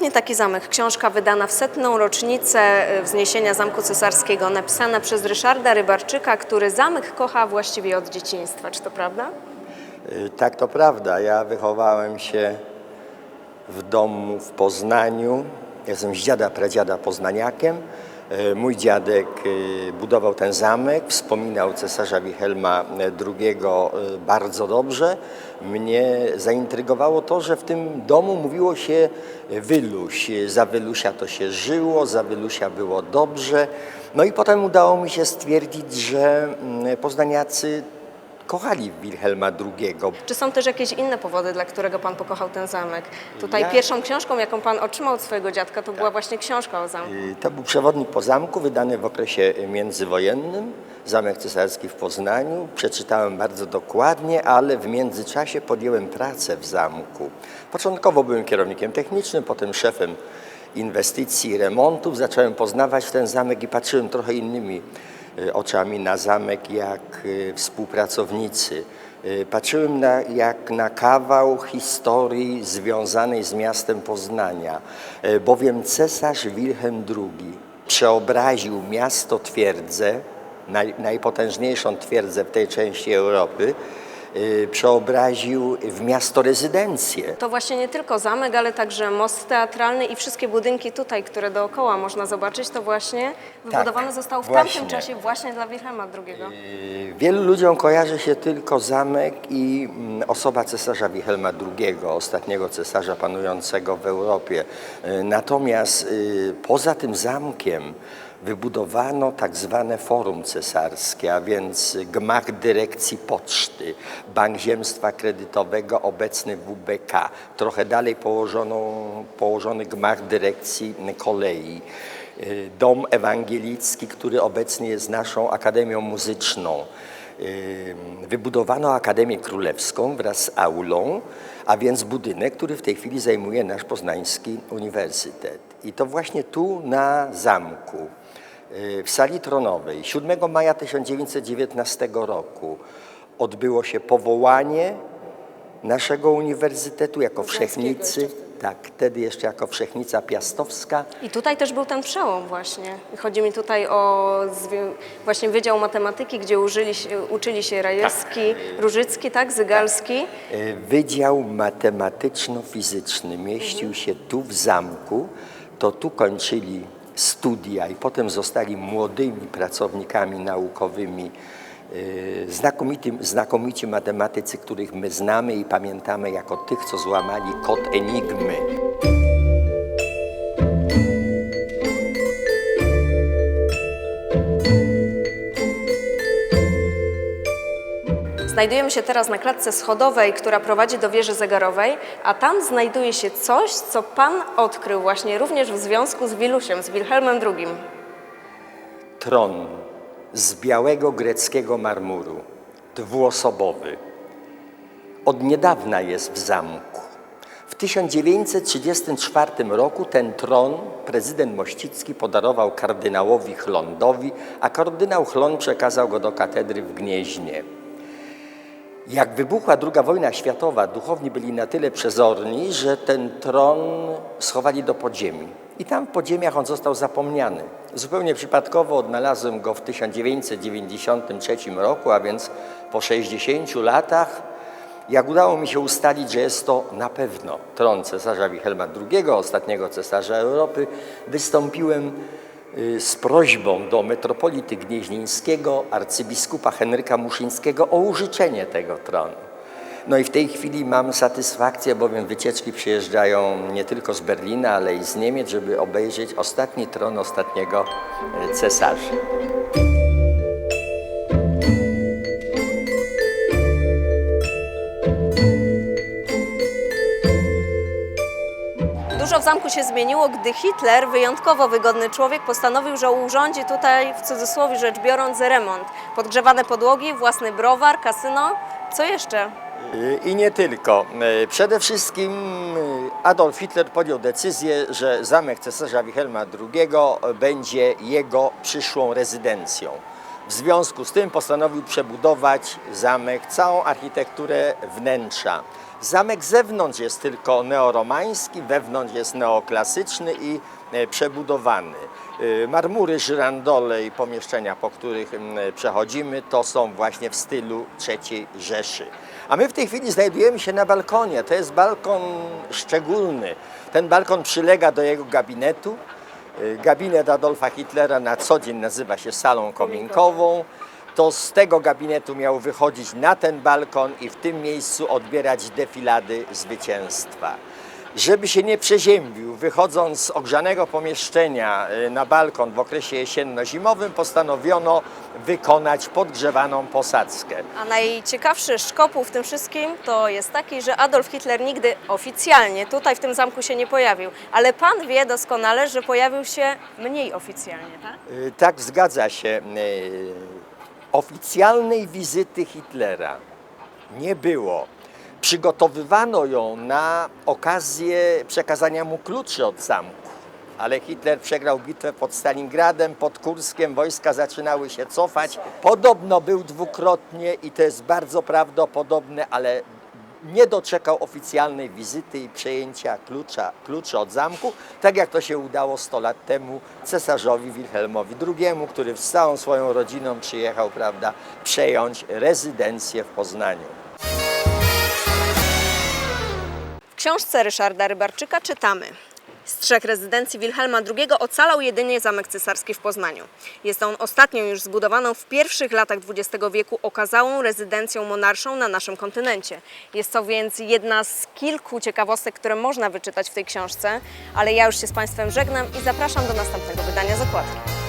Ostatni taki zamek, książka wydana w setną rocznicę e, wzniesienia Zamku Cesarskiego, napisana przez Ryszarda Rybarczyka, który zamek kocha właściwie od dzieciństwa. Czy to prawda? Y, Tak, to prawda. Ja wychowałem się w domu w Poznaniu. Jestem z dziada, pradziada poznaniakiem. Y, Mój dziadek y, budował ten zamek, wspominał cesarza Wilhelma II y, bardzo dobrze. Mnie zaintrygowało to, że w tym domu mówiło się Wyluś. Za Wylusia to się żyło, za Wylusia było dobrze. No i potem udało mi się stwierdzić, że mm, poznaniacy kochali Wilhelma II. Czy są też jakieś inne powody, dla którego Pan pokochał ten zamek? Tutaj Ja- Tak. pierwszą książką, jaką Pan otrzymał od swojego dziadka, to była właśnie książka o zamku. Y, To był przewodnik po zamku, wydany w okresie międzywojennym. Zamek Cesarski w Poznaniu. Przeczytałem bardzo dokładnie, ale w międzyczasie podjąłem pracę w zamku. Początkowo byłem kierownikiem technicznym, potem szefem inwestycji i remontów. Zacząłem poznawać ten zamek i patrzyłem trochę innymi oczami na zamek jak y, współpracownicy. Y, Patrzyłem na, jak na kawał historii związanej z miastem Poznania, y, bowiem cesarz Wilhelm II przeobraził miasto twierdzę, naj, najpotężniejszą twierdzę w tej części Europy, y, przeobraził w miasto rezydencję. To właśnie nie tylko zamek, ale także most teatralny i wszystkie budynki tutaj, które dookoła można zobaczyć, to właśnie wybudowane zostało w Tak, właśnie. tamtym czasie właśnie dla Wilhelma II. Y, Wielu ludziom kojarzy się tylko zamek i mm, osoba cesarza Wilhelma II, ostatniego cesarza panującego w Europie. Y, Natomiast y, poza tym zamkiem wybudowano tak zwane forum cesarskie, a więc gmach dyrekcji poczty, Bank Ziemstwa Kredytowego, obecny WBK. Trochę dalej położono, położony gmach dyrekcji kolei. Dom ewangelicki, który obecnie jest naszą Akademią Muzyczną. Wybudowano Akademię Królewską wraz z aulą, a więc budynek, który w tej chwili zajmuje nasz poznański uniwersytet. I to właśnie tu na zamku, y, w sali tronowej 7 maja 1919 roku odbyło się powołanie naszego uniwersytetu jako Wszechnicy. Tak, wtedy jeszcze jako Wszechnica Piastowska. I tutaj też był ten przełom właśnie. Chodzi mi tutaj o właśnie Wydział Matematyki, gdzie użyli się, uczyli się Rajewski, Różycki, tak, Zygalski. E, Wydział Matematyczno-Fizyczny mieścił się tu w zamku, to tu kończyli studia i potem zostali młodymi pracownikami naukowymi, e, znakomici, znakomici matematycy, których my znamy i pamiętamy jako tych, co złamali kod Enigmy. Znajdujemy się teraz na klatce schodowej, która prowadzi do wieży zegarowej, a tam znajduje się coś, co Pan odkrył właśnie również w związku z Wilusiem, z Wilhelmem II. Tron z białego greckiego marmuru, dwuosobowy. Od niedawna jest w zamku. W 1934 roku ten tron prezydent Mościcki podarował kardynałowi Chlondowi, a kardynał Chlon przekazał go do katedry w Gnieźnie. Jak wybuchła II wojna światowa, duchowni byli na tyle przezorni, że ten tron schowali do podziemi. I tam w podziemiach on został zapomniany. Zupełnie przypadkowo odnalazłem go w 1993 roku, a więc po 60 latach. Jak udało mi się ustalić, że jest to na pewno tron cesarza Wilhelma II, ostatniego cesarza Europy, wystąpiłem z prośbą do metropolity gnieźnieńskiego, arcybiskupa Henryka Muszyńskiego o użyczenie tego tronu. No i w tej chwili mam satysfakcję, bowiem wycieczki przyjeżdżają nie tylko z Berlina, ale i z Niemiec, żeby obejrzeć ostatni tron ostatniego y, cesarza. Dużo w zamku się zmieniło, gdy Hitler, wyjątkowo wygodny człowiek, postanowił, że urządzi tutaj, w cudzysłowie rzecz biorąc, remont. Podgrzewane podłogi, własny browar, kasyno. Co jeszcze? Y, I nie tylko. Y, Przede wszystkim y, Adolf Hitler podjął decyzję, że zamek cesarza Wilhelma II będzie jego przyszłą rezydencją. W związku z tym postanowił przebudować zamek, całą architekturę wnętrza. Zamek zewnątrz jest tylko neoromański, wewnątrz jest neoklasyczny i e, przebudowany. E, Marmury, żyrandole i pomieszczenia, po których przechodzimy, to są właśnie w stylu III Rzeszy. A my w tej chwili znajdujemy się na balkonie. To jest balkon szczególny. Ten balkon przylega do jego gabinetu. E, Gabinet Adolfa Hitlera na co dzień nazywa się salą kominkową. To z tego gabinetu miał wychodzić na ten balkon i w tym miejscu odbierać defilady zwycięstwa. Żeby się nie przeziębił, wychodząc z ogrzanego pomieszczenia e, na balkon w okresie jesienno-zimowym, postanowiono wykonać podgrzewaną posadzkę. A najciekawszy szkopuł w tym wszystkim to jest taki, że Adolf Hitler nigdy oficjalnie tutaj w tym zamku się nie pojawił. Ale pan wie doskonale, że pojawił się mniej oficjalnie, tak? Y, Tak, zgadza się. Oficjalnej wizyty Hitlera nie było. Przygotowywano ją na okazję przekazania mu kluczy od zamku. Ale Hitler przegrał bitwę pod Stalingradem, pod Kurskiem, wojska zaczynały się cofać. Podobno był dwukrotnie i to jest bardzo prawdopodobne, ale nie doczekał oficjalnej wizyty i przejęcia klucza, od zamku, tak jak to się udało 100 lat temu cesarzowi Wilhelmowi II, który z całą swoją rodziną przyjechał, prawda, przejąć rezydencję w Poznaniu. W książce Ryszarda Rybarczyka czytamy. Z trzech rezydencji Wilhelma II ocalał jedynie Zamek Cesarski w Poznaniu. Jest on ostatnią już zbudowaną w pierwszych latach XX wieku okazałą rezydencją monarszą na naszym kontynencie. Jest to więc jedna z kilku ciekawostek, które można wyczytać w tej książce, ale ja już się z Państwem żegnam i zapraszam do następnego wydania zakładki.